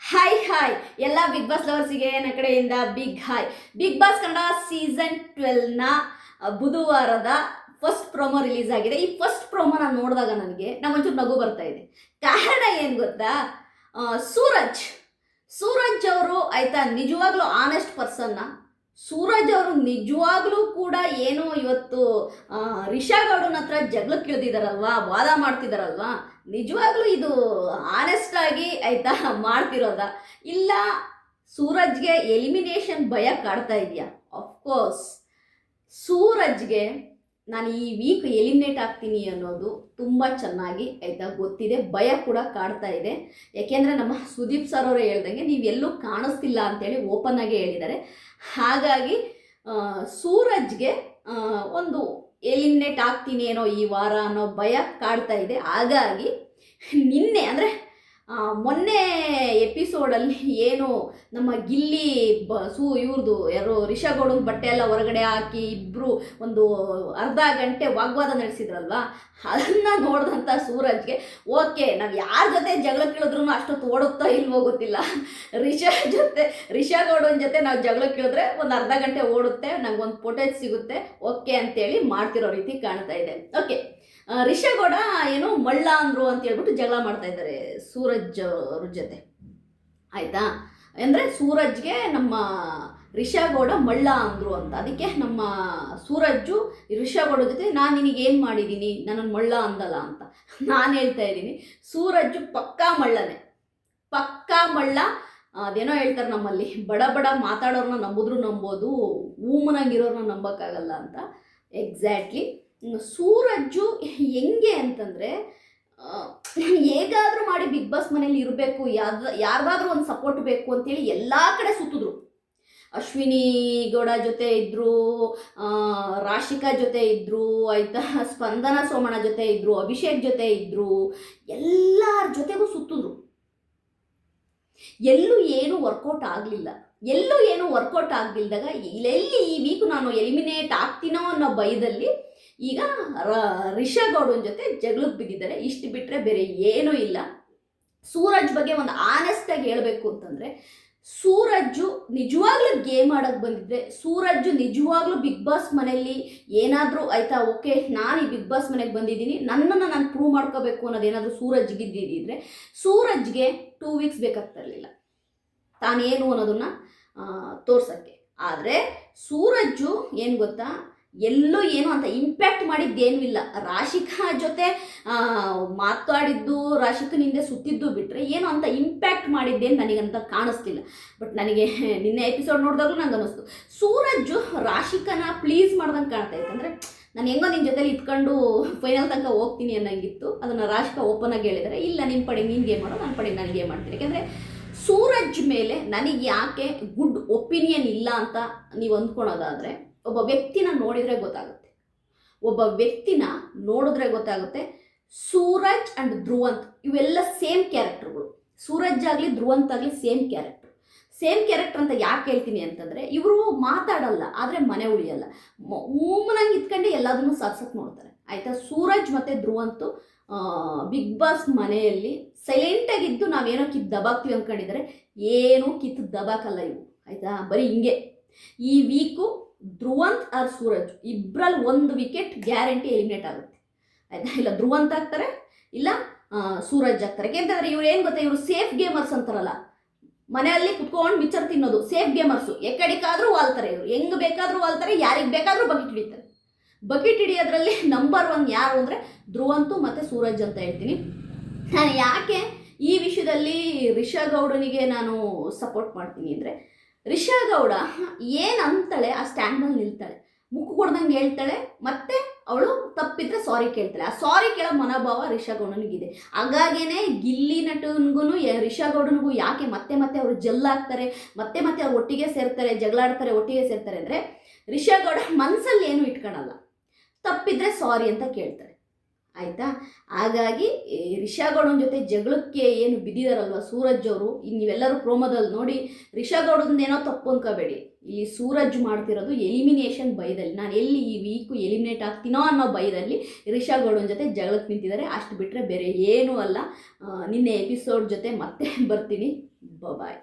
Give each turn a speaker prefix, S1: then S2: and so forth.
S1: Hi hi ಎಲ್ಲ big boss ಲವರ್ಸಿಗೆ ನನ್ನ ಕಡೆಯಿಂದ big hi big boss Kannada season ಟ್ವೆಲ್ನ ಬುಧವಾರದ ಫಸ್ಟ್ ಪ್ರೋಮೋ ರಿಲೀಸ್ ಆಗಿದೆ. ಈ ಫಸ್ಟ್ ಪ್ರೋಮೋ ನಾನು ನೋಡಿದಾಗ ನನಗೆ ಒಂಚೂರು ನಗು ಬರ್ತಾ ಇದೆ. ಕಾರಣ ಏನು ಗೊತ್ತಾ? ಸೂರಜ್. ಸೂರಜ್ ಅವರು ಆಯ್ತಾ ನಿಜವಾಗ್ಲೂ ಆನೆಸ್ಟ್ ಪರ್ಸನ್ನ ಸೂರಜ್ ಅವರು ನಿಜವಾಗ್ಲೂ ಕೂಡ ಏನೋ ಇವತ್ತು ರಿಷಾ ಗೌಡನ ಹತ್ರ ಜಗಳಕ್ಕೆ ಇಳಿದಿದ್ದಾರಲ್ವಾ ವಾದ ಮಾಡ್ತಿದ್ದಾರಲ್ವಾ ನಿಜವಾಗ್ಲೂ ಇದು ಆನೆಸ್ಟ್ ಆಗಿ ಆಯ್ತಾ ಮಾಡ್ತಿರೋದ? ಇಲ್ಲ, ಸೂರಜ್ಗೆ ಎಲಿಮಿನೇಷನ್ ಭಯ ಕಾಡ್ತಾ ಇದೆಯಾ? ಅಫ್ಕೋರ್ಸ್ ಸೂರಜ್ಗೆ ನಾನು ಈ ವೀಕ್ ಎಲಿಮಿನೇಟ್ ಆಗ್ತೀನಿ ಅನ್ನೋದು ತುಂಬ ಚೆನ್ನಾಗಿ ಆಯ್ತಾ ಗೊತ್ತಿದೆ, ಭಯ ಕೂಡ ಕಾಡ್ತಾ ಇದೆ. ಯಾಕೆಂದರೆ ನಮ್ಮ ಸುದೀಪ್ ಸರ್ ಅವರು ಹೇಳ್ದಂಗೆ ನೀವೆಲ್ಲೂ ಕಾಣಿಸ್ತಿಲ್ಲ ಅಂತೇಳಿ ಓಪನ್ ಆಗಿ ಹೇಳಿದ್ದಾರೆ. ಹಾಗಾಗಿ ಸೂರಜ್ಗೆ ಒಂದು ಎಲಿಮಿನೇಟ್ ಆಗ್ತೀನಿ ಏನೋ ಈ ವಾರ ಅನ್ನೋ ಭಯ ಕಾಡ್ತಾ ಇದೆ. ಹಾಗಾಗಿ ನಿನ್ನೆ ಅಂದರೆ ಮೊನ್ನೆ ಎಪಿಸೋಡಲ್ಲಿ ಏನು ನಮ್ಮ ಗಿಲ್ಲಿ ಬ, ಸೂ ಇವ್ರದ್ದು ಯಾರು ರಿಷಾಗೌಡನ ಬಟ್ಟೆ ಎಲ್ಲ ಹೊರಗಡೆ ಹಾಕಿ ಇಬ್ಬರು ಒಂದು ಅರ್ಧ ಗಂಟೆ ವಾಗ್ವಾದ ನಡೆಸಿದ್ರಲ್ವಾ? ಅದನ್ನು ನೋಡಿದಂಥ ಸೂರಜ್ಗೆ, ಓಕೆ, ನಾವು ಯಾರ ಜೊತೆ ಜಗಳ ಕೇಳಿದ್ರು ಅಷ್ಟೊತ್ತು ಓಡುತ್ತೋ ಇಲ್ವೋ ಗೊತ್ತಿಲ್ಲ. ರಿಷಾ ಜೊತೆ ರಿಷಾಗೌಡನ ಜೊತೆ ನಾವು ಜಗಳ ಕೇಳಿದ್ರೆ ಒಂದು ಅರ್ಧ ಗಂಟೆ ಓಡುತ್ತೆ ನಂಗೆ ಒಂದು ಫೋಟೇಜ್ ಸಿಗುತ್ತೆ. ಓಕೆ ಅಂತೇಳಿ ಮಾಡ್ತಿರೋ ರೀತಿ ಕಾಣ್ತಾ ಇದೆ. ಓಕೆ ರಿಷಾಗೌಡ ಏನು ಮಳ್ಳ ಅಂದ್ರು ಅಂತ ಹೇಳ್ಬಿಟ್ಟು ಜಗಳ ಮಾಡ್ತಾ ಇದ್ದಾರೆ, ಸೂರಜ್ ಅವ್ರ ಜೊತೆ. ಆಯಿತಾ? ಅಂದರೆ ಸೂರಜ್ಗೆ ನಮ್ಮ ರಿಷಗೌಡ ಮಳ್ಳ ಅಂದ್ರು ಅಂತ. ಅದಕ್ಕೆ ನಮ್ಮ ಸೂರಜ್ಜು ರಿಷಾಗೌಡ ಜೊತೆ, ನಾನು ನಿನಗೆ ಏನು ಮಾಡಿದ್ದೀನಿ ನನ್ನ ಮಳ್ಳ ಅಂದಲ್ಲ ಅಂತ. ನಾನು ಹೇಳ್ತಾ ಇದ್ದೀನಿ, ಸೂರಜ್ಜು ಪಕ್ಕಾ ಮಳ್ಳನೇ. ಪಕ್ಕಾ ಮಳ್ಳ, ಅದೇನೋ ಹೇಳ್ತಾರೆ ನಮ್ಮಲ್ಲಿ, ಬಡ ಬಡ ಮಾತಾಡೋರನ್ನ ನಂಬಿದ್ರು ನಂಬೋದು ಊಮನಾಗಿರೋರನ್ನ ನಂಬೋಕ್ಕಾಗಲ್ಲ ಅಂತ. ಎಕ್ಸಾಕ್ಟ್ಲಿ ಸೂರಜ್ಜು ಹೆಂಗೆ ಅಂತಂದರೆ ಹೇಗಾದರೂ ಮಾಡಿ ಬಿಗ್ ಬಾಸ್ ಮನೇಲಿ ಇರಬೇಕು ಯಾವ್ದು ಯಾರ್ದಾದ್ರೂ ಒಂದು ಸಪೋರ್ಟ್ ಬೇಕು ಅಂತೇಳಿ ಎಲ್ಲ ಕಡೆ ಸುತ್ತಿದ್ರು. ಅಶ್ವಿನಿ ಗೌಡ ಜೊತೆ ಇದ್ದರು ರಾಶಿಕಾ ಜೊತೆ ಇದ್ದರು ಆಯಿತಾ, ಸ್ಪಂದನ ಸೋಮಣ ಜೊತೆ ಇದ್ದರು ಅಭಿಷೇಕ್ ಜೊತೆ ಇದ್ದರು ಎಲ್ಲರ ಜೊತೆಗೂ ಸುತ್ತಿದ್ರು. ಎಲ್ಲೂ ಏನು ವರ್ಕೌಟ್ ಆಗಲಿಲ್ಲ. ಎಲ್ಲೂ ಏನು ವರ್ಕೌಟ್ ಆಗದಿಲ್ದಾಗ ಎಲ್ಲೆಲ್ಲಿ ಈ ವೀಕು ನಾನು ಎಲಿಮಿನೇಟ್ ಆಗ್ತೀನೋ ಅನ್ನೋ ಭಯದಲ್ಲಿ ಈಗ ರಿಷಾ ಜೊತೆ ಜಗಳಕ್ಕೆ ಬಿದ್ದಿದ್ದಾರೆ. ಇಷ್ಟು ಬಿಟ್ಟರೆ ಬೇರೆ ಏನೂ ಇಲ್ಲ. ಸೂರಜ್ ಬಗ್ಗೆ ಒಂದು ಆನೆಸ್ಟಾಗಿ ಹೇಳಬೇಕು ಅಂತಂದರೆ, ಸೂರಜ್ಜು ನಿಜವಾಗ್ಲೂ ಗೇಮ್ ಆಡೋಕ್ಕೆ ಬಂದಿದ್ರೆ, ಸೂರಜ್ಜು ನಿಜವಾಗ್ಲೂ ಬಿಗ್ ಬಾಸ್ ಮನೆಯಲ್ಲಿ ಏನಾದರೂ ಆಯಿತಾ? ಓಕೆ, ನಾನು ಈ ಬಿಗ್ ಬಾಸ್ ಮನೆಗೆ ಬಂದಿದ್ದೀನಿ. ನನ್ನನ್ನು ನಾನು ಪ್ರೂವ್ ಮಾಡ್ಕೋಬೇಕು ಅನ್ನೋದೇನಾದರೂ ಸೂರಜ್ಗೆ ಇದ್ದಿದ್ದಿದ್ರೆ ಸೂರಜ್ಗೆ ಟೂ ವೀಕ್ಸ್ ಬೇಕಾಗ್ತಿರಲಿಲ್ಲ ತಾನೇನು ಅನ್ನೋದನ್ನು ತೋರ್ಸೋಕ್ಕೆ. ಆದರೆ ಸೂರಜ್ಜು ಏನು ಗೊತ್ತಾ? ಎಲ್ಲೂ ಏನು ಅಂತ ಇಂಪ್ಯಾಕ್ಟ್ ಮಾಡಿದ್ದೇನೂ ಇಲ್ಲ. ರಾಶಿಕಾ ಜೊತೆ ಮಾತಾಡಿದ್ದು ರಾಶಿಕನ ಹಿಂದೆ ಸುತ್ತಿದ್ದು ಬಿಟ್ಟರೆ ಏನು ಅಂತ ಇಂಪ್ಯಾಕ್ಟ್ ಮಾಡಿದ್ದೇನು ನನಗಂತ ಕಾಣಿಸ್ತಿಲ್ಲ ಬಟ್ ನನಗೆ ನಿನ್ನೆ ಎಪಿಸೋಡ್ ನೋಡಿದಾಗಲೂ ನಂಗೆ ಅನ್ನಿಸ್ತು. ಸೂರಜ್ಜು ರಾಶಿಕನ ಪ್ಲೀಸ್ ಮಾಡ್ದಂಗೆ ಕಾಣ್ತಾ ಇತ್ತು. ಅಂದರೆ ನಾನು ಹೆಂಗೋ ನಿನ್ನ ಜೊತೆಲಿ ಇಟ್ಕೊಂಡು ಫೈನಲ್ ತನಕ ಹೋಗ್ತೀನಿ ಅನ್ನೋಂಗಿತ್ತು. ಅದನ್ನು ರಾಶಿಕಾ ಓಪನ್ ಆಗಿ ಹೇಳಿದರೆ. ಇಲ್ಲ ನಿಮ್ಮ ಪಡೆ ನೀನು ಗೇಮ್ ಮಾಡೋ ನನ್ನ ಪಡೆ ನಾನು ಗೇಮ್ ಮಾಡ್ತೀನಿ. ಯಾಕೆಂದರೆ ಸೂರಜ್ ಮೇಲೆ ನನಗೆ ಯಾಕೆ ಗುಡ್ ಒಪಿನಿಯನ್ ಇಲ್ಲ ಅಂತ ನೀವು ಅಂದ್ಕೊಳೋದಾದರೆ ಒಬ್ಬ ವ್ಯಕ್ತಿನ ನೋಡಿದರೆ ಗೊತ್ತಾಗುತ್ತೆ. ಒಬ್ಬ ವ್ಯಕ್ತಿನ ನೋಡಿದ್ರೆ ಗೊತ್ತಾಗುತ್ತೆ. ಸೂರಜ್ ಅಂಡ್ ಧ್ರುವಂತ್ ಇವೆಲ್ಲ ಸೇಮ್ ಕ್ಯಾರೆಕ್ಟರ್ಗಳು. ಸೂರಜ್ ಆಗಲಿ, ಧ್ರುವಂತ್ ಆಗಲಿ ಸೇಮ್ ಕ್ಯಾರೆಕ್ಟರ್. ಸೇಮ್ ಕ್ಯಾರೆಕ್ಟರ್ ಅಂತ ಯಾಕೆ ಹೇಳ್ತೀನಿ ಅಂತಂದರೆ ಇವರು ಮಾತಾಡಲ್ಲ, ಆದರೆ ಮನೆ ಉಳಿಯಲ್ಲ. ಊಮನಂಗೆ ಇತ್ಕೊಂಡು ಎಲ್ಲದನ್ನು ಸಾಧಿಸೋಕೆ ನೋಡ್ತಾರೆ. ಆಯಿತಾ? ಸೂರಜ್ ಮತ್ತು ಧ್ರುವಂತು ಬಿಗ್ ಬಾಸ್ ಮನೆಯಲ್ಲಿ ಸೈಲೆಂಟಾಗಿದ್ದು ನಾವೇನೋ ಕಿತ್ತು ದಬಾಕ್ತೀವಿ ಅಂದ್ಕೊಂಡಿದ್ದಾರೆ ಏನೂ ಕಿತ್ತು ದಬಾಕಲ್ಲ ಇವು ಆಯಿತಾ? ಬರೀ ಹಿಂಗೆ. ಈ ವೀಕು ಧ್ರುವಂತ್ ಆರ್ ಸೂರಜ್ ಇಬ್ಬರಲ್ಲಿ ಒಂದು ವಿಕೆಟ್ ಗ್ಯಾರಂಟಿ ಎಲಿಮಿನೇಟ್ ಆಗುತ್ತೆ. ಆಯಿತಾ? ಇಲ್ಲ, ಧ್ರುವಂತ್ ಆಗ್ತಾರೆ, ಇಲ್ಲ ಸೂರಜ್ ಆಗ್ತಾರೆ. ಯಾಕೆಂತಂದ್ರೆ ಇವ್ರು ಏನು ಗೊತ್ತಾ? ಇವರು ಸೇಫ್ ಗೇಮರ್ಸ್ ಅಂತಾರಲ್ಲ. ಮನೆಯಲ್ಲಿ ಕುತ್ಕೊಂಡು ಮಿಚ್ಚರ್ ತಿನ್ನೋದು ಸೇಫ್ ಗೇಮರ್ಸು ಎಕ್ಕಡಿಕಾದ್ರೂ ವಾಲ್ತಾರೆ ಇವರು. ಹೆಂಗೆ ಬೇಕಾದರೂ ವಾಲ್ತಾರೆ, ಯಾರಿಗೆ ಬೇಕಾದರೂ ಬಕೆಟ್ ಹಿಡಿತಾರೆ. ಬಕೆಟ್ ಹಿಡಿಯೋದ್ರಲ್ಲಿ ನಂಬರ್ ಒನ್ ಯಾರು ಅಂದರೆ ಧ್ರುವಂತು ಮತ್ತು ಸೂರಜ್ ಅಂತ ಹೇಳ್ತೀನಿ. ನಾನು ಯಾಕೆ ಈ ವಿಷಯದಲ್ಲಿ ರಿಷಾ ಗೌಡನಿಗೆ ನಾನು ಸಪೋರ್ಟ್ ಮಾಡ್ತೀನಿ ಅಂದರೆ ರಿಷಾ ಗೌಡ ಏನು ಅಂತಾಳೆ ಆ ಸ್ಟ್ಯಾಂಡ್ ಮೇಲೆ ನಿಲ್ತಾಳೆ? ಮುಕ್ಕು ಕೊಡ್ದಂಗೆ ಹೇಳ್ತಾಳೆ, ಮತ್ತೆ ಅವಳು ತಪ್ಪಿದ್ರೆ ಸಾರಿ ಕೇಳ್ತಾಳೆ. ಆ ಸಾರಿ ಕೇಳೋ ಮನೋಭಾವ ರಿಷಾ ಗೌಡನಿಗಿದೆ ಹಾಗಾಗೇನೆ ಗಿಲ್ಲಿ ನಟನ್ಗೂ ರಿಷಾ ಗೌಡನಿಗೂ ಯಾಕೆ ಮತ್ತೆ ಮತ್ತೆ ಅವರು ಜಲ್ಲಾಗ್ತಾರೆ ಮತ್ತೆ ಮತ್ತೆ ಅವ್ರು ಒಟ್ಟಿಗೆ ಸೇರ್ತಾರೆ, ಜಗಳಾಡ್ತಾರೆ, ಒಟ್ಟಿಗೆ ಸೇರ್ತಾರೆ ಅಂದರೆ ರಿಷಾ ಗೌಡ ಮನಸ್ಸಲ್ಲಿ ಏನು ಇಟ್ಕೊಳಲ್ಲ. ತಪ್ಪಿದ್ರೆ ಸಾರಿ ಅಂತ ಕೇಳ್ತಾರೆ ಆಯಿತಾ? ಹಾಗಾಗಿ ರಿಷಾ ರಿಷಾಗೌಡನ ಜೊತೆ ಜಗಳಕ್ಕೆ ಏನು ಬಿದ್ದಿದಾರಲ್ವ ಸೂರಜ್ ಅವರು? ನೀವೆಲ್ಲರೂ ಪ್ರೋಮೋದಲ್ಲಿ ನೋಡಿ ರಿಷಾಗೌಡಂದೇನೋ ತಪ್ಪು ಅನ್ಕೋಬೇಡಿ. ಈ ಸೂರಜ್ ಮಾಡ್ತಿರೋದು ಎಲಿಮಿನೇಷನ್ ಭಯದಲ್ಲಿ. ನಾನು ಎಲ್ಲಿ ಈ ವೀಕು ಎಲಿಮಿನೇಟ್ ಆಗ್ತೀನೋ ಅನ್ನೋ ಭಯದಲ್ಲಿ ರಿಷಾಗೌಡನ ಜೊತೆ ಜಗಳಕ್ಕೆ ನಿಂತಿದ್ದಾರೆ. ಅಷ್ಟು ಬಿಟ್ಟರೆ ಬೇರೆ ಏನೂ ಅಲ್ಲ. ನಿನ್ನೆ ಎಪಿಸೋಡ್ ಜೊತೆ ಮತ್ತೆ ಬರ್ತೀನಿ. ಬಾಯ್